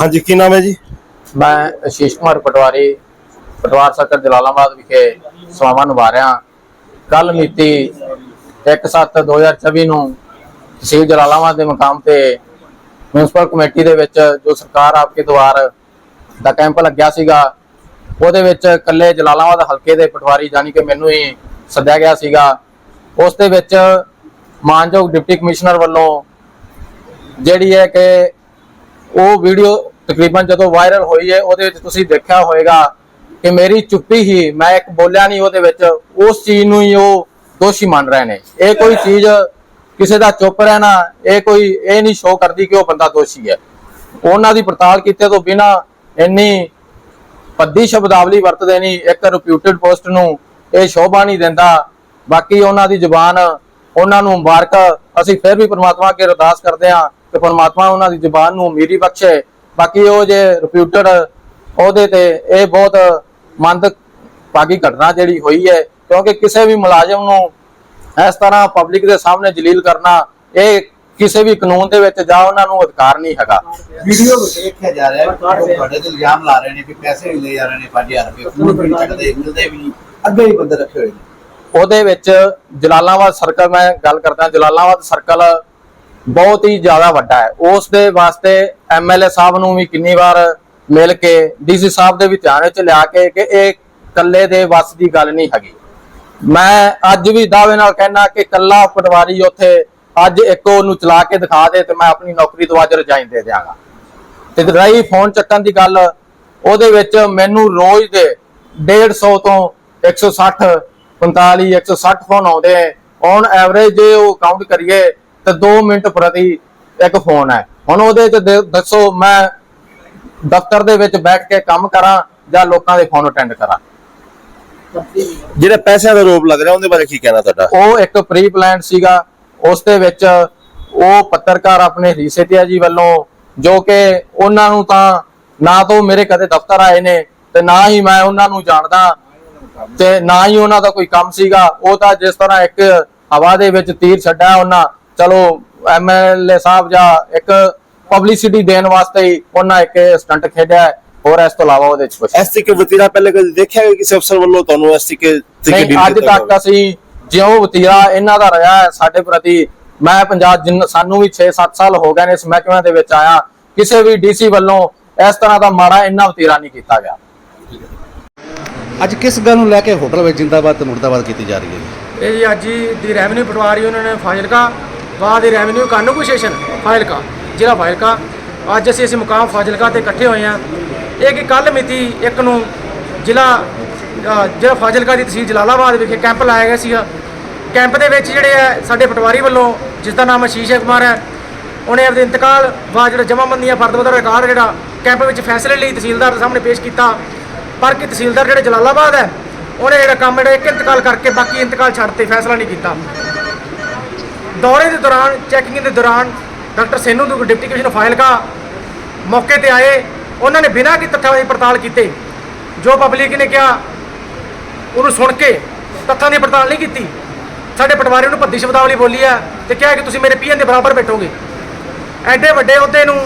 ਹਾਂਜੀ, ਕੀ ਨਾਮ ਹੈ ਜੀ? ਮੈਂ ਅਸ਼ੀਸ਼ ਕੁਮਾਰ ਪਟਵਾਰੀ, ਪਟਵਾਰ ਸਰਕਲ ਜਲਾਲਾਬਾਦ ਵਿਖੇ ਸਵਾਵਾਂ ਨਿਭਾ ਰਿਹਾ। ਕੱਲ ਮਿਤੀ 1/7/2024 ਨੂੰ ਤਹਿਸੀਲ ਜਲਾਲਾਬਾਦ ਦੇ ਮਕਾਮ ਤੇ ਮਿਊਨਿਸਪਲ ਕਮੇਟੀ ਦੇ ਵਿੱਚ ਜੋ ਸਰਕਾਰ ਆਪਕੇ ਦੁਆਰ ਦਾ ਕੈਂਪ ਲੱਗਿਆ ਸੀਗਾ, ਉਹਦੇ ਵਿੱਚ ਇਕੱਲੇ ਜਲਾਲਾਬਾਦ ਹਲਕੇ ਦੇ ਪਟਵਾਰੀ ਜਾਨੀ ਕਿ ਮੈਨੂੰ ਹੀ ਸੱਦਿਆ ਗਿਆ ਸੀਗਾ। ਉਸ ਦੇ ਵਿੱਚ ਮਾਨਯੋਗ ਡਿਪਟੀ ਕਮਿਸ਼ਨਰ ਵੱਲੋਂ ਜਿਹੜੀ ਹੈ ਕਿ ਉਹ ਵੀਡੀਓ ਤਕਰੀਬਨ ਜਦੋਂ ਵਾਇਰਲ ਹੋਈ ਹੈ, ਉਹਦੇ ਵਿੱਚ ਤੁਸੀਂ ਦੇਖਿਆ ਹੋਵੇਗਾ ਕਿ ਮੇਰੀ ਚੁੱਪੀ ਹੀ ਮੈਂ ਇੱਕ ਬੋਲਿਆ ਨਹੀਂ ਉਹਦੇ ਵਿੱਚ, ਉਸ ਚੀਜ਼ ਨੂੰ ਹੀ ਉਹ ਦੋਸ਼ੀ ਮੰਨ ਰਹੇ ਨੇ। ਇਹ ਕੋਈ ਚੀਜ਼ ਕਿਸੇ ਦਾ ਚੁੱਪ ਰਹਿਣਾ, ਇਹ ਕੋਈ, ਇਹ ਨਹੀਂ ਸ਼ੋਅ ਕਰਦੀ ਕਿ ਉਹ ਬੰਦਾ ਦੋਸ਼ੀ ਹੈ। ਉਹਨਾਂ ਦੀ ਪੜਤਾਲ ਕੀਤੇ ਤੋਂ ਬਿਨਾ ਇੰਨੀ ਪੱਦੀ ਸ਼ਬਦਾਵਲੀ ਵਰਤਦੇ ਨਹੀਂ ਇੱਕ ਰਿਪਿਊਟਡ ਪੋਸਟ ਨੂੰ ਇਹ ਸ਼ੋਭਾ ਨਹੀਂ ਦਿੰਦਾ। ਬਾਕੀ ਉਹਨਾਂ ਦੀ ਜ਼ੁਬਾਨ, ਉਹਨਾਂ ਨੂੰ ਮੁਬਾਰਕ, ਅਸੀਂ ਫਿਰ ਵੀ ਪ੍ਰਮਾਤਮਾ ਅੱਗੇ ਅਰਦਾਸ ਕਰਦੇ ਹਾਂ ਕਿ ਪ੍ਰਮਾਤਮਾ ਉਹਨਾਂ ਦੀ ਜ਼ੁਬਾਨ ਨੂੰ ਅਮੀਰੀ ਬਖਸ਼ੇ। ਬਾਕੀ ਉਹ ਜੇ ਰਿਪਿਊਟਡ ਉਹਦੇ ਤੇ ਇਹ ਬਹੁਤ ਮੰਦ ਭਾਗੀ ਘਟਨਾ ਜਿਹੜੀ ਹੋਈ ਹੈ ਕਿਉਂਕਿ ਕਿਸੇ ਵੀ ਮੁਲਾਜ਼ਮ ਨੂੰ ਇਸ ਤਰ੍ਹਾਂ ਪਬਲਿਕ ਦੇ ਸਾਹਮਣੇ ਜਲੀਲ ਕਰਨਾ ਇਹ ਕਿਸੇ ਵੀ ਕਾਨੂੰਨ ਦੇ ਵਿੱਚ ਜਾ ਉਹਨਾਂ ਨੂੰ ਅਧਿਕਾਰ ਨਹੀਂ ਹੈਗਾ। ਵੀਡੀਓ ਵਿੱਚ ਦੇਖਿਆ ਜਾ ਰਿਹਾ ਹੈ ਤੁਹਾਡੇ ਤੇ ਇਲਜ਼ਾਮ ਲਾ ਰਹੇ ਨੇ ਕਿ ਪੈਸੇ ਵੀ ਲੈ ਜਾ ਰਹੇ ਨੇ 5000 ਰੁਪਏ ਫੋਨ ਵੀ ਨਹੀਂ ਕੱਢਦੇ ਮਿਲਦੇ ਵੀ ਨਹੀਂ ਅੱਗੇ ਹੀ ਬੰਦੇ ਰੱਖੇ ਹੋਏ ਨੇ। ਉਹਦੇ ਵਿੱਚ ਜਲਾਲਾਬਾਦ ਸਰਕਲ ਮੈਂ ਗੱਲ ਕਰਦਾ ਜਲਾਲਾਬਾਦ ਸਰਕਲ ਬਹੁਤ ਹੀ ਜ਼ਿਆਦਾ ਵੱਡਾ ਹੈ। ਉਸ ਦੇ ਵਾਸਤੇ ਐਮਐਲਏ ਸਾਹਿਬ ਨੂੰ ਵੀ ਕਿੰਨੀ ਵਾਰ ਮਿਲ ਕੇ ਡੀਸੀ ਸਾਹਿਬ ਦੇ ਵੀ ਧਿਆਨ ਵਿੱਚ ਲਿਆ ਕੇ ਕਿ ਇਹ ਕੱਲੇ ਦੇ ਵੱਸ ਦੀ ਗੱਲ ਨਹੀਂ ਹੈਗੀ। ਮੈਂ ਅੱਜ ਵੀ ਦਾਅਵੇ ਨਾਲ ਕਹਿਣਾ ਕਿ ਕੱਲਾ ਪਟਵਾਰੀ ਉੱਥੇ ਅੱਜ ਇੱਕ ਉਹਨੂੰ ਚਲਾ ਕੇ ਦਿਖਾ ਦੇ ਤੇ ਮੈਂ ਆਪਣੀ ਨੌਕਰੀ ਤੋਂ ਅੱਜ ਰਜਾਈਨ ਦੇ ਦਿਆਂਗਾ। ਤੇ ਰਹੀ ਫੋਨ ਚੱਕਣ ਦੀ ਗੱਲ, ਉਹਦੇ ਵਿੱਚ ਮੈਨੂੰ ਰੋਜ਼ ਦੇ 150 ਤੋਂ 160 45 160 ਫੋਨ ਆਉਂਦੇ ਆ ਔਨ ਐਵਰੇਜ ਜੇ ਉਹ ਕਾਊਂਟ ਕਰੀਏ ਤੇ 2 ਮਿੰਟ ਪ੍ਰਤੀ ਇੱਕ ਫੋਨ ਹੈ। ਹੁਣ ਉਹਦੇ ਚ ਦੱਸੋ ਮੈਂ ਦਫ਼ਤਰ ਦੇ ਵਿੱਚ ਬੈਠ ਕੇ ਕੰਮ ਕਰਾਂ ਜਾਂ ਲੋਕਾਂ ਦੇ ਫੋਨ ਅਟੈਂਡ ਕਰਾਂ? ਜਿਹੜੇ ਪੈਸਿਆਂ ਦਾ ਰੋਪ ਲੱਗ ਰਿਹਾ ਉਹਦੇ ਬਾਰੇ ਕੀ ਕਹਿਣਾ ਤੁਹਾਡਾ? ਉਹ ਇੱਕ ਪ੍ਰੀ ਪਲਾਨ ਸੀਗਾ। ਉਸ ਦੇ ਵਿੱਚ ਉਹ ਪੱਤਰਕਾਰ ਆਪਣੇ ਰੀਸੇਟਿਆ ਜੀ ਵੱਲੋਂ ਜੋ ਕਿ ਉਹਨਾਂ ਨੂੰ ਤਾਂ ਨਾ ਤਾਂ ਮੇਰੇ ਕਦੇ ਦਫ਼ਤਰ ਆਏ ਨੇ ਤੇ ਨਾ ਹੀ ਮੈਂ ਉਹਨਾਂ ਨੂੰ ਜਾਣਦਾ ਤੇ ਨਾ ਹੀ ਉਹਨਾਂ ਦਾ ਕੋਈ ਕੰਮ ਸੀਗਾ। ਉਹ ਤਾਂ ਜਿਸ ਤਰ੍ਹਾਂ ਇੱਕ ਹਵਾ ਦੇ ਵਿੱਚ ਤੀਰ ਛੱਡਿਆ ਉਹਨਾਂ ਚਲੋ ਐਮਐਲਏ ਸਾਹਿਬ ਜਾਂ ਇੱਕ ਪਬਲਿਸਿਟੀ ਦੇਣ ਵਾਸਤੇ ਹੀ ਉਹਨਾਂ ਇੱਕ ਸਟੰਟ ਖੇਡਿਆ ਹੈ। ਹੋਰ ਇਸ ਤੋਂ ਇਲਾਵਾ ਉਹਦੇ ਚ ਕੁਝ ਐਸਟੀ ਕੇ ਵਤੀਰਾ ਪਹਿਲੇ ਕਦੇ ਦੇਖਿਆ ਹੈ ਕਿਸੇ ਅਫਸਰ ਵੱਲੋਂ ਤੁਹਾਨੂੰ ਐਸਟੀ ਕੇ ਨਹੀਂ ਅੱਜ ਤੱਕ ਅਸੀਂ ਜਿਉਂ ਵਤੀਰਾ ਇਹਨਾਂ ਦਾ ਰਿਹਾ ਹੈ ਸਾਡੇ ਪ੍ਰਤੀ ਮੈਂ ਪੰਜਾਬ ਜਿੰਨ ਸਾਨੂੰ ਵੀ 6-7 ਸਾਲ ਹੋ ਗਏ ਨੇ ਇਸ ਮਹਿਕਮੇ ਦੇ ਵਿੱਚ ਆਇਆ। ਕਿਸੇ ਵੀ ਡੀਸੀ ਵੱਲੋਂ ਇਸ ਤਰ੍ਹਾਂ ਦਾ ਮਾੜਾ ਇੰਨਾ ਵਤੀਰਾ ਨਹੀਂ ਕੀਤਾ ਗਿਆ। ਅੱਜ ਕਿਸ ਗੱਲ ਨੂੰ ਲੈ ਕੇ ਹੋਟਲ ਵਿੱਚ ਜਿੰਦਾਬਾਦ ਤੇ ਮੁਰਦਾਬਾਦ ਕੀਤੀ ਜਾ ਰਹੀ ਹੈ? ਇਹ ਜੀ ਅੱਜ ਦੀ ਰੈਵਨਿਊ ਪਟਵਾਰੀ ਉਹਨਾਂ ਨੇ ਫਾਜ਼ਿਲਕਾ ਬਾਅਦ ਦੇ ਰੈਵਨਿਊ ਕਾਨੂੰਗੋ ਸੈਸ਼ਨ ਫਾਜ਼ਿਲਕਾ ਜ਼ਿਲ੍ਹਾ ਫਾਜ਼ਿਲਕਾ। ਅੱਜ ਅਸੀਂ ਇਸ ਮੁਕਾਮ ਫਾਜ਼ਿਲਕਾ ਤੇ ਇਕੱਠੇ ਹੋਏ ਹਾਂ। ਇਹ ਕਿ ਕੱਲ ਮਿਤੀ ਇੱਕ ਨੂੰ ਜ਼ਿਲ੍ਹਾ ਅ, ਜ਼ਿਲ੍ਹਾ ਫਾਜ਼ਿਲਕਾ ਦੀ ਤਹਿਸੀਲ ਜਲਾਲਾਬਾਦ ਵਿਖੇ ਕੈਂਪ ਲਾਇਆ ਗਿਆ ਸੀਗਾ। ਕੈਂਪ ਦੇ ਵਿੱਚ ਜਿਹੜੇ ਹੈ ਸਾਡੇ ਪਟਵਾਰੀ ਵੱਲੋਂ ਜਿਸ ਦਾ ਨਾਮ ਅਸ਼ੀਸ਼ ਕੁਮਾਰ ਹੈ ਉਹਨੇ ਆਪਦੇ ਇੰਤਕਾਲ ਵਾ ਜਿਹੜਾ ਜਮ੍ਹਾਂਬੰਦੀਆਂ ਫਰਦਬਦਰ ਰਿਕਾਰਡ ਜਿਹੜਾ ਕੈਂਪ ਵਿੱਚ ਫੈਸਲੇ ਲਈ ਤਹਿਸੀਲਦਾਰ ਦੇ ਸਾਹਮਣੇ ਪੇਸ਼ ਕੀਤਾ। ਪਰ ਕਿ ਤਹਿਸੀਲਦਾਰ ਜਿਹੜੇ ਜਲਾਲਾਬਾਦ ਹੈ ਉਹਨੇ ਜਿਹੜਾ ਕੰਮ ਜਿਹੜਾ ਇੱਕ ਇੰਤਕਾਲ ਕਰਕੇ ਬਾਕੀ ਇੰਤਕਾਲ ਛੱਡ ਤੇ ਫੈਸਲਾ ਨਹੀਂ ਕੀਤਾ। ਦੌਰੇ ਦੇ ਦੌਰਾਨ ਚੈਕਿੰਗ ਦੇ ਦੌਰਾਨ doctor Senu Duggal deputy commissioner Fazilka ਮੌਕੇ ਤੇ ਆਏ। ਉਹਨਾਂ ਨੇ ਬਿਨਾਂ ਕਿ ਤੱਥਾਂ ਦੀ ਪੜਤਾਲ ਕੀਤੇ। ਜੋ ਪਬਲਿਕ ਨੇ ਕਿਹਾ, ਉਹਨੂੰ ਸੁਣ ਕੇ ਤੱਥਾਂ ਦੀ ਪੜਤਾਲ ਨਹੀਂ ਕੀਤੀ। ਸਾਡੇ ਪਟਵਾਰੀ ਨੂੰ ਭੱਦੀ ਸ਼ਬਦਾਵਲੀ ਬੋਲੀ ਆ ਤੇ ਕਿਹਾ ਕਿ ਤੁਸੀਂ ਮੇਰੇ ਪੀਐਨ ਦੇ ਬਰਾਬਰ ਬੈਠੋਗੇ। ਐਡੇ ਵੱਡੇ ਅਹੁਦੇ ਨੂੰ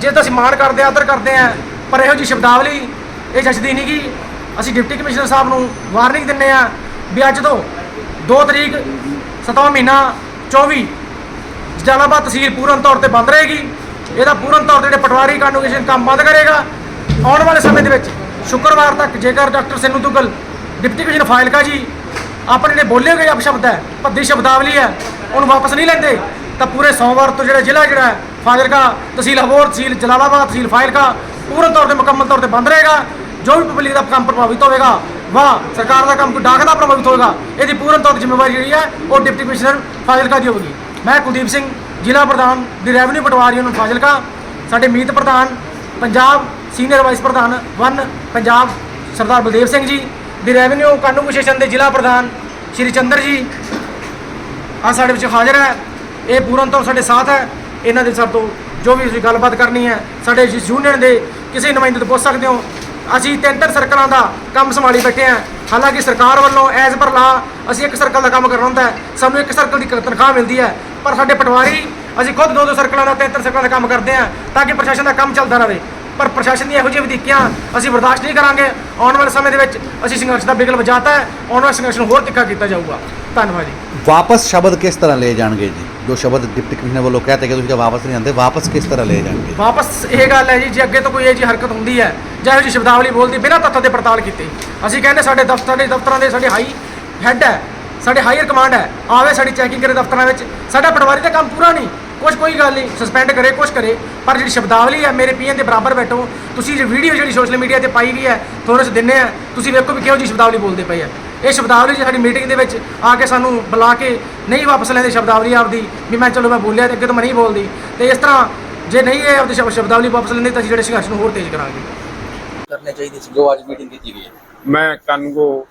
ਜਿਸ ਦਾ ਅਸੀਂ ਮਾਣ ਕਰਦੇ ਆ, ਆਦਰ ਕਰਦੇ ਆ, ਪਰ ਇਹੋ ਜੀ ਸ਼ਬਦਾਵਲੀ ਇਹ ਜੱਜਦੀ ਨਹੀਂ ਗਈ ਅਸੀਂ ਡਿਪਟੀ ਕਮਿਸ਼ਨਰ ਸਾਹਿਬ ਨੂੰ ਵਾਰਨਿੰਗ ਦਿੰਨੇ ਆ ਵੀ ਅੱਜ ਤੋਂ 2 ਤਰੀਕ 7ਵਾਂ ਮਹੀਨਾ 24 ਜਲਾਲਾਬਾਦ ਤਹਿਸੀਲ ਪੂਰਨ ਤੌਰ ਤੇ ਬੰਦ ਰਹੇਗੀ। ਇਹਦਾ ਪੂਰਨ ਤੌਰ ਤੇ ਜਿਹੜੇ ਪਟਵਾਰੀ ਕਾਨੂੰਨ ਕੰਮ ਬੰਦ ਕਰੇਗਾ। ਆਉਣ ਵਾਲੇ ਸਮੇਂ ਦੇ ਵਿੱਚ ਸ਼ੁੱਕਰਵਾਰ ਤੱਕ ਜੇਕਰ doctor Senu Duggal, deputy commissioner Fazilka ji, ਆਪਣੇ ਜਿਹੜੇ ਬੋਲੇ ਗਏ ਅਪਸ਼ਬਦ ਹੈ, ਭੱਦੀ ਸ਼ਬਦਾਵਲੀ ਹੈ, ਉਹਨੂੰ ਵਾਪਸ ਨਹੀਂ ਲੈਂਦੇ, ਤਾਂ ਪੂਰੇ ਸੋਮਵਾਰ ਤੋਂ ਜਿਹੜਾ ਜ਼ਿਲ੍ਹਾ ਜਿਹੜਾ ਹੈ, ਫਾਜ਼ਿਲਕਾ ਤਹਿਸੀਲ ਹਬੋਰ ਤਹਿਸੀਲ ਜਲਾਲਾਬਾਦ, ਤਹਿਸੀਲ ਫਾਇਲਕਾ ਪੂਰਨ ਤੌਰ ਤੇ ਮੁਕੰਮਲ ਤੌਰ ਤੇ ਬੰਦ ਰਹੇਗਾ। ਜੋ ਵੀ ਪਬਲਿਕ ਦਾ ਕੰਮ ਪ੍ਰਭਾਵਿਤ ਹੋਵੇਗਾ ਵਾਹ ਸਰਕਾਰ ਦਾ ਕੰਮ ਕੋਈ ਡਾਕ ਦਾ ਪ੍ਰਭਾਵਿਤ ਹੋਵੇਗਾ ਇਹਦੀ ਪੂਰਨ ਤੌਰ ਤੇ ਜ਼ਿੰਮੇਵਾਰੀ ਜਿਹੜੀ ਹੈ, ਉਹ ਡਿਪਟੀ ਕਮਿਸ਼ਨਰ ਫਾਜ਼ਿਲਕਾ ਦੀ ਹੋਵੇਗੀ। ਮੈਂ ਕੁਲਦੀਪ ਸਿੰਘ, ਜ਼ਿਲ੍ਹਾ ਪ੍ਰਧਾਨ ਦੀ ਰੈਵਨਿਊ ਪਟਵਾਰੀ ਨੂੰ ਫਾਜ਼ਿਲਕਾ, ਸਾਡੇ ਮੀਤ ਪ੍ਰਧਾਨ, ਪੰਜਾਬ ਸੀਨੀਅਰ ਵਾਈਸ ਪ੍ਰਧਾਨ, ਵਨ, ਪੰਜਾਬ ਸਰਦਾਰ ਬਲਦੇਵ ਸਿੰਘ ਜੀ, ਦੀ ਰੈਵਨਿਊ ਕਾਨੂੰਨ ਸੈਸ਼ਨ ਦੇ ਜ਼ਿਲ੍ਹਾ ਪ੍ਰਧਾਨ ਸ਼੍ਰੀ ਚੰਦਰ ਜੀ ਆ ਸਾਡੇ ਵਿੱਚ ਹਾਜ਼ਰ ਹੈ। ਇਹ ਪੂਰਨ ਤੌਰ ਸਾਡੇ ਸਾਥ ਹੈ। ਇਹਨਾਂ ਦੇ ਸਭ ਤੋਂ ਜੋ ਵੀ ਤੁਸੀਂ ਗੱਲਬਾਤ ਕਰਨੀ ਹੈ, ਸਾਡੇ ਇਸ ਯੂਨੀਅਨ ਦੇ ਕਿਸੇ ਨੁਮਾਇੰਦੇ ਤੋਂ ਪੁੱਛ ਸਕਦੇ ਹੋ। ਅਸੀਂ ਤਿੰਨ ਤਿੰਨ ਸਰਕਲਾਂ ਦਾ ਕੰਮ ਸੰਭਾਲੀ ਬੈਠੇ ਹਾਂ। ਹਾਲਾਂਕਿ ਸਰਕਾਰ ਵੱਲੋਂ ਐਜ਼ ਪਰ ਲਾ ਅਸੀਂ ਇੱਕ ਸਰਕਲ ਦਾ ਕੰਮ ਕਰਨਾ ਹੁੰਦਾ ਸਾਨੂੰ ਇੱਕ ਸਰਕਲ ਦੀ ਤਨਖਾਹ ਮਿਲਦੀ ਹੈ। ਪਰ ਸਾਡੇ ਪਟਵਾਰੀ, ਅਸੀਂ ਖੁਦ ਦੋ ਦੋ ਸਰਕਲਾਂ ਦਾ ਤਿੰਨ ਤਿੰਨ ਸਰਕਲਾਂ ਦਾ ਕੰਮ ਕਰਦੇ ਹਾਂ ਤਾਂ ਕਿ ਪ੍ਰਸ਼ਾਸਨ ਦਾ ਕੰਮ ਚੱਲਦਾ ਰਹੇ। ਪਰ ਪ੍ਰਸ਼ਾਸਨ ਦੀਆਂ ਇਹੋ ਜਿਹੀਆਂ ਵਧੀਕੀਆਂ ਅਸੀਂ ਬਰਦਾਸ਼ਤ ਨਹੀਂ ਕਰਾਂਗੇ। ਆਉਣ ਵਾਲੇ ਸਮੇਂ ਦੇ ਵਿੱਚ ਅਸੀਂ ਸੰਘਰਸ਼ ਦਾ ਬਿਗਲ ਵਜਾਤਾ ਹੈ। ਆਉਣ ਵਾਲੇ ਸੰਘਰਸ਼ ਨੂੰ ਹੋਰ ਤਿੱਖਾ ਕੀਤਾ ਜਾਊਗਾ। ਧੰਨਵਾਦ ਜੀ। ਵਾਪਸ ਸ਼ਬਦ ਕਿਸ ਤਰ੍ਹਾਂ ਲਏ ਜਾਣਗੇ ਜੀ? ਜੋ ਸ਼ਬਦ ਡਿਪਟੀ ਕਮਿਸ਼ਨਰ ਵੱਲੋਂ ਕਹਤੇ ਕਿ ਤੁਸੀਂ ਤਾਂ ਵਾਪਸ ਨਹੀਂ ਆਉਂਦੇ, ਵਾਪਸ ਕਿਸ ਤਰ੍ਹਾਂ ਲਏ ਜਾਣਗੇ? ਵਾਪਸ ਇਹ ਗੱਲ ਹੈ ਜੀ, ਜੇ ਅੱਗੇ ਤੋਂ ਕੋਈ ਇਹ ਜੀ ਹਰਕਤ ਹੁੰਦੀ ਹੈ, ਜਾਂ ਇਹੋ ਜਿਹੀ ਸ਼ਬਦਾਵਲੀ ਬੋਲਦੀ, ਬਿਨਾਂ ਤੱਥਾਂ ਦੇ ਪੜਤਾਲ ਕੀਤੇ, ਅਸੀਂ ਕਹਿੰਦੇ ਸਾਡੇ ਦਫ਼ਤਰਾਂ ਦੇ ਦਫ਼ਤਰਾਂ ਦੇ ਸਾਡੇ ਹਾਈ ਹੈੱਡ ਹੈ, ਸਾਡੇ ਹਾਇਰ ਕਮਾਂਡ ਹੈ, ਆਵੇ ਸਾਡੀ ਚੈਕਿੰਗ ਕਰੇ ਦਫ਼ਤਰਾਂ ਵਿੱਚ, ਸਾਡਾ ਪਟਵਾਰੀ ਦਾ ਕੰਮ ਪੂਰਾ ਨਹੀਂ, ਕੁਛ ਕੋਈ ਗੱਲ ਨਹੀਂ ਸਸਪੈਂਡ ਕਰੇ, ਕੁਛ ਕਰੇ, ਪਰ ਜਿਹੜੀ ਸ਼ਬਦਾਵਲੀ ਹੈ, ਮੇਰੇ ਪੀਐਨ ਦੇ ਬਰਾਬਰ ਬੈਠੋ, ਤੁਸੀਂ ਜਿਹੜੀ ਵੀਡੀਓ ਜਿਹੜੀ ਸੋਸ਼ਲ ਮੀਡੀਆ ਤੇ ਪਾਈ ਵੀ ਹੈ ਥੋੜੇ ਜਿਹੇ ਦਿੰਨੇ ਆ, ਤੁਸੀਂ ਵੇਖੋ ਵੀ ਕਿਹੋ ਜਿਹੀ ਸ਼ਬਦਾਵਲੀ ਬੋਲਦੇ ਪਏ ਆ। ਇਹ ਸ਼ਬਦਾਵਲੀ ਜੀ ਸਾਡੀ ਮੀਟਿੰਗ ਦੇ ਵਿੱਚ ਆ ਕੇ ਸਾਨੂੰ ਬੁਲਾ ਕੇ ਨਹੀਂ ਵਾਪਸ ਲੈਂਦੇ ਸ਼ਬਦਾਵਲੀ ਆਪਦੀ ਵੀ ਮੈਂ ਚਲੋ ਮੈਂ ਬੋਲਿਆ ਤੇ ਅੱਗੇ ਤੋਂ ਮੈਂ ਨਹੀਂ ਬੋਲਦੀ। ਤੇ ਇਸ ਤਰ੍ਹਾਂ ਜੇ ਨਹੀਂ ਇਹ ਆਪਦੀ ਸ਼ਬ- ਸ਼ਬਦਾਵਲੀ ਵਾਪਸ ਲੈਂਦੇ ਤਾਂ ਜਿਹੜੇ ਸੰਘਰਸ਼ ਨੂੰ ਹੋਰ ਤੇਜ਼ ਕਰਾਂਗੇ। ਕਰਨੇ ਚਾਹੀਦੇ ਸੀ ਜੋ ਅੱਜ ਮੀਟਿੰਗ ਕੀਤੀ ਗਈ ਹੈ। ਮੈਂ ਕਨਗੋ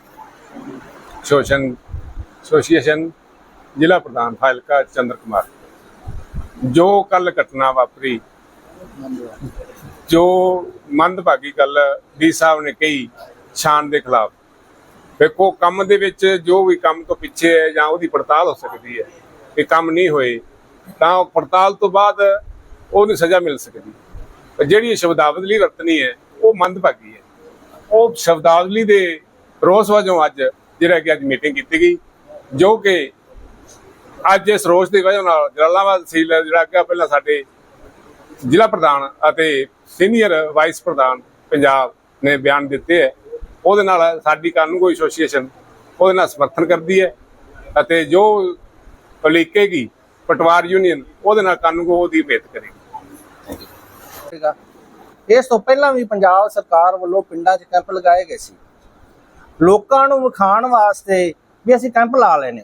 ਸ਼ੋਸ਼ਣ ਐਸੋਸੀਏਸ਼ਨ ਜ਼ਿਲ੍ਹਾ ਪ੍ਰਧਾਨ ਫਾਇਲਕਾ ਚੰਦਰ ਕੁਮਾਰ। ਜੋ ਕੱਲ ਘਟਨਾ ਵਾਪਰੀ ਜੋ ਮੰਦਭਾਗੀ ਗੱਲ ਡੀ ਸਾਹਿਬ ਨੇ ਕਹੀ ਸ਼ਾਨ ਦੇ ਖਿਲਾਫ। ਵੇਖੋ ਕੰਮ ਦੇ ਵਿੱਚ ਜੋ ਵੀ ਕੰਮ ਤੋਂ ਪਿੱਛੇ ਹੈ ਜਾਂ ਉਹਦੀ ਪੜਤਾਲ ਹੋ ਸਕਦੀ ਹੈ ਕਿ ਕੰਮ ਨਹੀਂ ਹੋਏ, ਤਾਂ ਉਹ ਪੜਤਾਲ ਤੋਂ ਬਾਅਦ ਉਹਨੂੰ ਸਜ਼ਾ ਮਿਲ ਸਕਦੀ ਪਰ ਜਿਹੜੀ ਸ਼ਬਦਾਵਲੀ ਵਰਤਣੀ ਹੈ, ਉਹ ਮੰਦਭਾਗੀ ਹੈ। ਉਹ ਸ਼ਬਦਾਵਲੀ ਦੇ ਰੋਸ ਵਜੋਂ ਅੱਜ ਜਿਹੜਾ ਕਿ ਅੱਜ ਮੀਟਿੰਗ ਕੀਤੀ ਗਈ, ਜੋ ਕਿ ਅੱਜ ਇਸ ਰੋਸ ਦੀ ਵਜ੍ਹਾ ਨਾਲ ਜਲਾਲਾਬਾਦ ਤਹਿਸੀਲ ਜਿਹੜਾ ਕਿ ਪਹਿਲਾਂ ਸਾਡੇ ਜ਼ਿਲ੍ਹਾ ਪ੍ਰਧਾਨ ਅਤੇ ਸੀਨੀਅਰ ਵਾਈਸ ਪ੍ਰਧਾਨ ਪੰਜਾਬ ਨੇ ਬਿਆਨ ਦਿੱਤੇ ਹੈ। ਉਹਦੇ ਨਾਲ ਸਾਡੀ ਕਾਨੂੰਗੋ ਐਸੋਸੀਏਸ਼ਨ ਉਹਦੇ ਨਾਲ ਸਮਰਥਨ ਕਰਦੀ ਹੈ ਅਤੇ ਜੋ ਉਲੀਕੇਗੀ ਪਟਵਾਰ ਯੂਨੀਅਨ ਉਹਦੇ ਨਾਲ ਕਾਨੂੰਗੋ ਉਹਦੀ ਭੇਤ ਕਰੇਗੀ। ਇਸ ਤੋਂ ਪਹਿਲਾਂ ਵੀ ਪੰਜਾਬ ਸਰਕਾਰ ਵੱਲੋਂ ਪਿੰਡਾਂ 'ਚ ਕੈਂਪ ਲਗਾਏ ਗਏ ਸੀ। ਲੋਕਾਂ ਨੂੰ ਵਿਖਾਣ ਵਾਸਤੇ ਵੀ ਅਸੀਂ ਕੈਂਪ ਲਾ ਲਏ ਨੇ।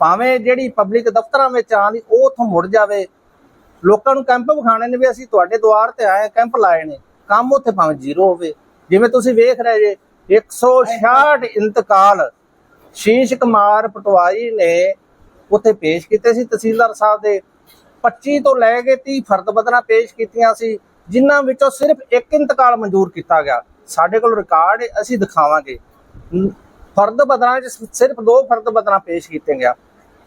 ਭਾਵੇਂ ਜਿਹੜੀ ਪਬਲਿਕ ਦਫ਼ਤਰਾਂ ਵਿੱਚ ਆਂਦੀ ਉਹ ਉੱਥੋਂ ਮੁੜ ਜਾਵੇ। ਲੋਕਾਂ ਨੂੰ ਕੈਂਪ ਵਿਖਾਣੇ ਨੇ ਵੀ ਅਸੀਂ ਤੁਹਾਡੇ ਦੁਆਰ ਤੇ ਆਏ ਕੈਂਪ ਲਾਏ ਨੇ। ਕੰਮ ਉੱਥੇ ਭਾਵੇਂ ਜ਼ੀਰੋ ਹੋਵੇ। ਜਿਵੇਂ ਤੁਸੀਂ ਵੇਖ ਰਹੇ ਜੇ 166 ਇੰਤਕਾਲ ਸ਼ੀਸ਼ ਕੁਮਾਰ ਪਟਵਾਰੀ ਨੇ ਉੱਥੇ ਪੇਸ਼ ਕੀਤੇ ਸੀ। ਤਹਿਸੀਲਦਾਰ ਸਾਹਿਬ ਦੇ 25 ਤੋਂ ਲੈ ਕੇ 30 ਫਰਦ ਬਦਨਾ ਪੇਸ਼ ਕੀਤੀਆਂ ਸੀ, ਜਿਨ੍ਹਾਂ ਵਿੱਚੋਂ ਸਿਰਫ ਇੱਕ ਇੰਤਕਾਲ ਮਨਜ਼ੂਰ ਕੀਤਾ ਗਿਆ। ਸਾਡੇ ਕੋਲ ਰਿਕਾਰਡ ਹੈ, ਅਸੀਂ ਦਿਖਾਵਾਂਗੇ। ਫਰਦ ਬਦਨਾ ਚ ਸਿਰਫ ਦੋ ਫਰਦ ਬਦਨਾ ਪੇਸ਼ ਕੀਤੇ ਗਿਆ।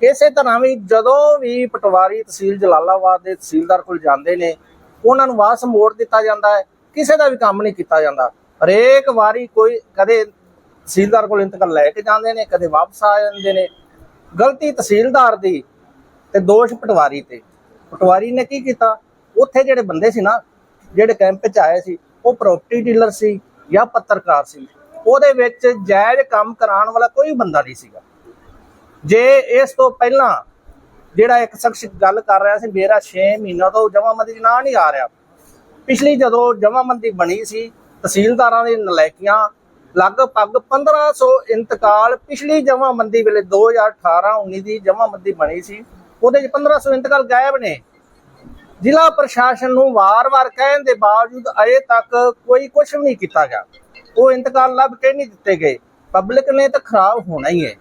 ਇਸੇ ਤਰ੍ਹਾਂ ਵੀ ਜਦੋਂ ਵੀ ਪਟਵਾਰੀ ਤਹਿਸੀਲ ਜਲਾਲਾਬਾਦ ਦੇ ਤਹਿਸੀਲਦਾਰ ਕੋਲ ਜਾਂਦੇ ਨੇ, ਉਹਨਾਂ ਨੂੰ ਵਾਸ ਮੋੜ ਦਿੱਤਾ ਜਾਂਦਾ ਹੈ, ਕਿਸੇ ਦਾ ਵੀ ਕੰਮ ਨਹੀਂ ਕੀਤਾ ਜਾਂਦਾ। ਹਰੇਕ ਵਾਰੀ ਕੋਈ ਕਦੇ ਤਹਿਸੀਲਦਾਰ ਕੋਲ ਇੰਤਕਾਲ ਲੈ ਕੇ ਜਾਂਦੇ ਨੇ, ਕਦੇ ਵਾਪਸ ਆ ਜਾਂਦੇ ਨੇ। ਗਲਤੀ ਤਹਿਸੀਲਦਾਰ ਦੀ ਤੇ ਦੋਸ਼ ਪਟਵਾਰੀ ਤੇ। ਪਟਵਾਰੀ ਨੇ ਕੀ ਕੀਤਾ? ਉੱਥੇ ਜਿਹੜੇ ਬੰਦੇ ਸੀ ਨਾ, ਜਿਹੜੇ ਕੈਂਪ 'ਚ ਆਏ ਸੀ, ਉਹ ਪ੍ਰਾਪਰਟੀ ਡੀਲਰ ਸੀ ਜਾਂ ਪੱਤਰਕਾਰ ਸੀ। ਉਹਦੇ ਵਿੱਚ ਜਾਇਜ਼ ਕੰਮ ਕਰਾਉਣ ਵਾਲਾ ਕੋਈ ਬੰਦਾ ਨਹੀਂ ਸੀਗਾ। ਜੇ ਇਸ ਤੋਂ ਪਹਿਲਾਂ ਜਿਹੜਾ ਇੱਕ ਸ਼ਖਸ ਗੱਲ ਕਰ ਰਿਹਾ ਸੀ, ਮੇਰਾ 6 ਮਹੀਨਾ ਤੋਂ ਜਮਾਮੰਦੀ ਚ ਨਾਂ ਨਹੀਂ ਆ ਰਿਹਾ। ਪਿਛਲੀ ਜਦੋਂ ਜਮਾਮੰਦੀ ਬਣੀ ਸੀ ਤਹਿਸੀਲਦਾਰਾਂ ਦੀ ਨਲਾਇਕੀਆਂ ਲਗਭਗ 1500 ਇੰਤਕਾਲ ਪਿਛਲੀ ਜਮਾਮੰਦੀ ਵੇਲੇ 2018-19 ਦੀ ਜਮਾਮੰਦੀ ਬਣੀ ਸੀ। ਉਹਦੇ ਚ 1500 ਇੰਤਕਾਲ ਗਾਇਬ ਨੇ। ਜ਼ਿਲ੍ਹਾ ਪ੍ਰਸ਼ਾਸਨ ਨੂੰ ਵਾਰ-ਵਾਰ ਕਹਿਣ ਦੇ ਬਾਵਜੂਦ ਅਜੇ ਤੱਕ ਕੋਈ ਕੁਝ ਵੀ ਨਹੀਂ ਕੀਤਾ ਗਿਆ। ਉਹ ਇੰਤਕਾਲ ਲੱਭ ਕੇ ਨਹੀਂ ਦਿੱਤੇ ਗਏ। ਪਬਲਿਕ ਨੇ ਤਾਂ ਖਰਾਬ ਹੋਣਾ ਹੀ ਹੈ।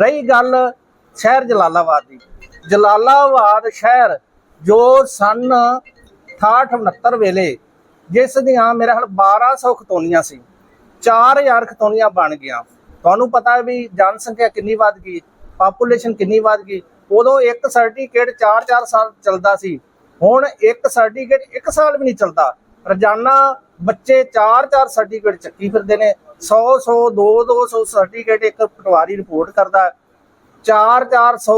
ਰਹੀ ਗੱਲ ਸ਼ਹਿਰ ਜਲਾਲਾਬਾਦ ਦੀ। ਜਲਾਲਾਬਾਦ ਸ਼ਹਿਰ ਜੋ ਸਨ 68 69 ਵੇਲੇ ਜਿਸ ਦੀਆਂ ਮੇਰੇ ਖਿਆਲ 1200 ਖਤੋਨੀਆਂ ਸੀ 4000 ਖਤੋਨੀਆਂ ਬਣ ਗਈਆਂ। ਤੁਹਾਨੂੰ ਪਤਾ ਹੈ ਵੀ ਜਨਸੰਖਿਆ ਕਿੰਨੀ ਵੱਧ ਗਈ ਪਾਪੂਲੇਸ਼ਨ ਕਿੰਨੀ ਵੱਧ ਗਈ। ਉਦੋਂ ਇੱਕ ਸਰਟੀਫਿਕੇਟ 4-4 ਸਾਲ ਚੱਲਦਾ ਸੀ, ਹੁਣ ਇੱਕ ਸਰਟੀਫਿਕੇਟ ਇੱਕ ਸਾਲ ਵੀ ਨਹੀਂ ਚੱਲਦਾ। ਰੋਜ਼ਾਨਾ ਬੱਚੇ 4-4 ਸਰਟੀਫਿਕੇਟ ਚੱਕੀ ਫਿਰਦੇ ਨੇ 100-100 2-200 ਸਰਟੀਫਿਕੇਟ ਇੱਕ ਪਟਵਾਰੀ ਰਿਪੋਰਟ ਕਰਦਾ 4-400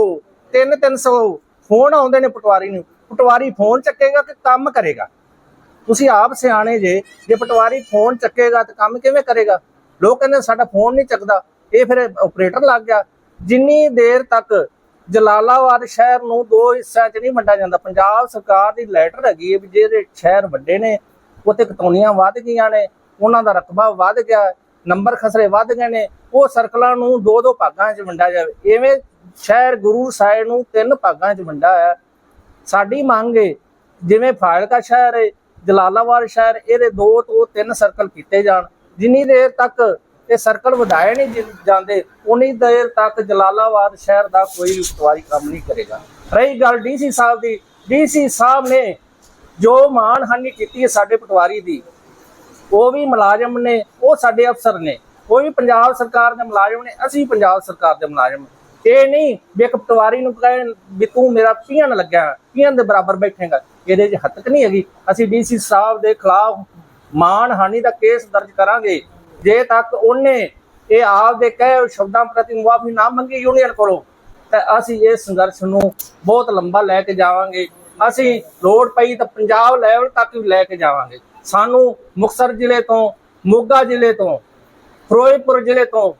3-300 ਫੋਨ ਆਉਂਦੇ ਨੇ ਪਟਵਾਰੀ ਨੂੰ। ਪਟਵਾਰੀ ਫੋਨ ਚੱਕੇਗਾ ਕਿ ਕੰਮ ਕਰੇਗਾ? ਤੁਸੀਂ ਆਪ ਸਿਆਣੇ ਜੇ ਜੇ ਪਟਵਾਰੀ ਫੋਨ ਚੱਕੇਗਾ ਤਾਂ ਕੰਮ ਕਿਵੇਂ ਕਰੇਗਾ? ਲੋਕ ਕਹਿੰਦੇ ਸਾਡਾ ਫੋਨ ਨਹੀਂ ਚੱਕਦਾ। ਇਹ ਫਿਰ ਆਪਰੇਟਰ ਲੱਗ ਗਿਆ। ਜਿੰਨੀ ਦੇਰ ਤੱਕ ਜਲਾਲਾਬਾਦ ਸ਼ਹਿਰ ਨੂੰ ਦੋ ਹਿੱਸਿਆਂ 'ਚ ਨਹੀਂ ਵੰਡਿਆ ਜਾਂਦਾ, ਪੰਜਾਬ ਸਰਕਾਰ ਦੀ ਲੈਟਰ ਹੈਗੀ ਹੈ ਵੀ ਜਿਹੜੇ ਸ਼ਹਿਰ ਵੱਡੇ ਨੇ, ਉੱਥੇ ਕਟੌਣੀਆਂ ਵੱਧ ਗਈਆਂ ਨੇ, ਉਹਨਾਂ ਦਾ ਰਕਬਾ ਵੱਧ ਗਿਆ, ਨੰਬਰ ਖਸਰੇ ਵੱਧ ਗਏ ਨੇ, ਉਹ ਸਰਕਲਾਂ ਨੂੰ ਦੋ ਦੋ ਭਾਗਾਂ 'ਚ ਵੰਡਿਆ ਜਾਵੇ। ਐਵੇਂ ਸ਼ਹਿਰ ਗੁਰੂ ਸਾਹਿਬ ਨੂੰ ਤਿੰਨ ਭਾਗਾਂ 'ਚ ਵੰਡਿਆ ਹੋਇਆ। ਸਾਡੀ ਮੰਗ ਹੈ ਜਿਵੇਂ ਫਾਜ਼ਿਲਕਾ ਸ਼ਹਿਰ ਹੈ ਜਲਾਲਾਬਾਦ ਸ਼ਹਿਰ, ਇਹਦੇ ਦੋ ਤੋਂ ਤਿੰਨ ਸਰਕਲ ਕੀਤੇ ਜਾਣ। ਜਿੰਨੀ ਦੇਰ ਤੱਕ ਇਹ ਸਰਕਲ ਵਧਾਏ ਨਹੀਂ ਜਾਂਦੇ, ਉਨੀ ਦੇਰ ਤੱਕ ਜਲਾਲਾਬਾਦ ਸ਼ਹਿਰ ਦਾ ਕੋਈ ਪਟਵਾਰੀ ਕੰਮ ਨਹੀਂ ਕਰੇਗਾ। ਰਹੀ ਗੱਲ ਡੀਸੀ ਸਾਹਿਬ ਦੀ। ਡੀਸੀ ਸਾਹਿਬ ਨੇ ਜੋ ਮਾਣਹਾਨੀ ਕੀਤੀ ਹੈ ਸਾਡੇ ਪਟਵਾਰੀ ਦੀ, ਉਹ ਵੀ ਮੁਲਾਜ਼ਮ ਨੇ, ਉਹ ਸਾਡੇ ਅਫਸਰ ਨੇ। ਉਹ ਵੀ ਪੰਜਾਬ ਸਰਕਾਰ ਦੇ ਮੁਲਾਜ਼ਮ ਨੇ, ਅਸੀਂ ਪੰਜਾਬ ਸਰਕਾਰ ਦੇ ਮੁਲਾਜ਼ਮ ਇਹ ਨਹੀਂ ਵੀ ਇੱਕ ਪਟਵਾਰੀ ਨੂੰ ਕਹੇ ਵੀ ਤੂੰ ਮੇਰਾ ਪੀਣ ਲੱਗਿਆ, ਪੀਣ ਦੇ ਬਰਾਬਰ ਬੈਠੇਗਾ। ਇਹਦੇ 'ਚ ਹੱਤਕ ਨਹੀਂ ਹੈਗੀ। ਅਸੀਂ ਡੀਸੀ ਸਾਹਿਬ ਦੇ ਖਿਲਾਫ ਮਾਨਹਾਨੀ ਦਾ ਕੇਸ ਦਰਜ ਕਰਾਂਗੇ। ਜੇ ਤੱਕ ਉਹਨੇ ਇਹ ਆਪ ਦੇ ਕਹੇ ਸ਼ਬਦਾਂ ਪ੍ਰਤੀ ਮੁਆਫੀ ਨਾ ਮੰਗੀ ਯੂਨੀਅਨ ਕੋਲੋਂ, ਤਾਂ ਅਸੀਂ ਇਸ ਸੰਘਰਸ਼ ਨੂੰ ਬਹੁਤ ਲੰਬਾ ਲੈ ਕੇ ਜਾਵਾਂਗੇ। ਅਸੀਂ ਲੋੜ ਪਈ ਤਾਂ ਪੰਜਾਬ ਲੈਵਲ ਤੱਕ ਵੀ ਲੈ ਕੇ ਜਾਵਾਂਗੇ। ਸਾਨੂੰ ਮੁਕਤਸਰ ਜ਼ਿਲ੍ਹੇ ਤੋਂ, ਮੋਗਾ ਜ਼ਿਲ੍ਹੇ ਤੋਂ, ਫਿਰੋਜ਼ਪੁਰ ਜ਼ਿਲ੍ਹੇ ਤੋਂ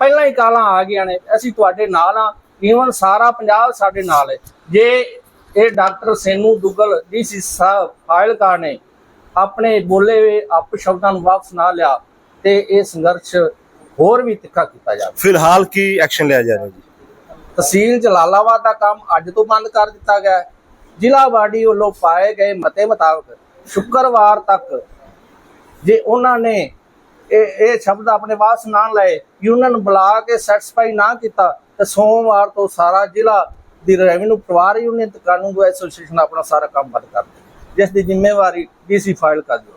ਪਹਿਲਾਂ ਹੀ ਕਾਲਾਂ ਆ ਗਈਆਂ ਨੇ। ਅਸੀਂ ਤੁਹਾਡੇ ਨਾਲ ਆ ਈਵਨ ਸਾਰਾ ਪੰਜਾਬ ਸਾਡੇ ਨਾਲ ਹੈ। ਜੇ ਇਹ ਡਾਕਟਰ ਸੈਨੂ ਦੁੱਗਲ ਡੀਸੀ ਸਾਹਿਬ ਫਾਇਲਕਾ ਨੇ ਆਪਣੇ ਬੋਲੇ ਹੋਏ ਅਪ ਸ਼ਬਦਾਂ ਨੂੰ ਵਾਪਸ ਨਾ ਲਿਆ ਤੇ ਇਹ ਸੰਘਰਸ਼ ਹੋਰ ਵੀ ਤਿੱਖਾ ਕੀਤਾ ਜਾਵੇ। ਫਿਲਹਾਲ ਕੀ ਐਕਸ਼ਨ ਲਿਆ ਜਾ ਰਿਹਾ ਜੀ? ਤਹਿਸੀਲ ਜਲਾਲਾਬਾਦ ਦਾ ਕੰਮ ਅੱਜ ਤੋਂ ਬੰਦ ਕਰ ਦਿੱਤਾ ਗਿਆ ਹੈ। ਜ਼ਿਲ੍ਹਾ ਬਾਡੀ ਵੱਲੋਂ ਪਾਏ ਗਏ ਮਤੇ ਮੁਤਾਬਕ ਸ਼ੁੱਕਰਵਾਰ ਤੱਕ ਜੇ ਉਹਨਾਂ ਨੇ ਇਹ ਇਹ ਸ਼ਬਦ ਆਪਣੇ ਵਾਪਸ ਨਾ ਲਏ ਯੂਨੀਅਨ ਬੁਲਾ ਕੇ ਸੈਟੀਸਫਾਈ ਨਾ ਕੀਤਾ ਤੇ ਸੋਮਵਾਰ ਤੋਂ ਸਾਰਾ ਜ਼ਿਲ੍ਹਾ ਦੀ ਰੈਵਨਿਊ ਪਰਿਵਾਰ ਯੂਨੀਅਨ ਤੇ ਕਾਨੂੰਨ ਐਸੋਸੀਏਸ਼ਨ ਆਪਣਾ ਸਾਰਾ ਕੰਮ ਬੰਦ ਕਰ ਦੇ ਜਿਸ ਦੀ ਜ਼ਿੰਮੇਵਾਰੀ ਡੀਸੀ ਫਾਈਲ ਕਰ ਦਿਓ।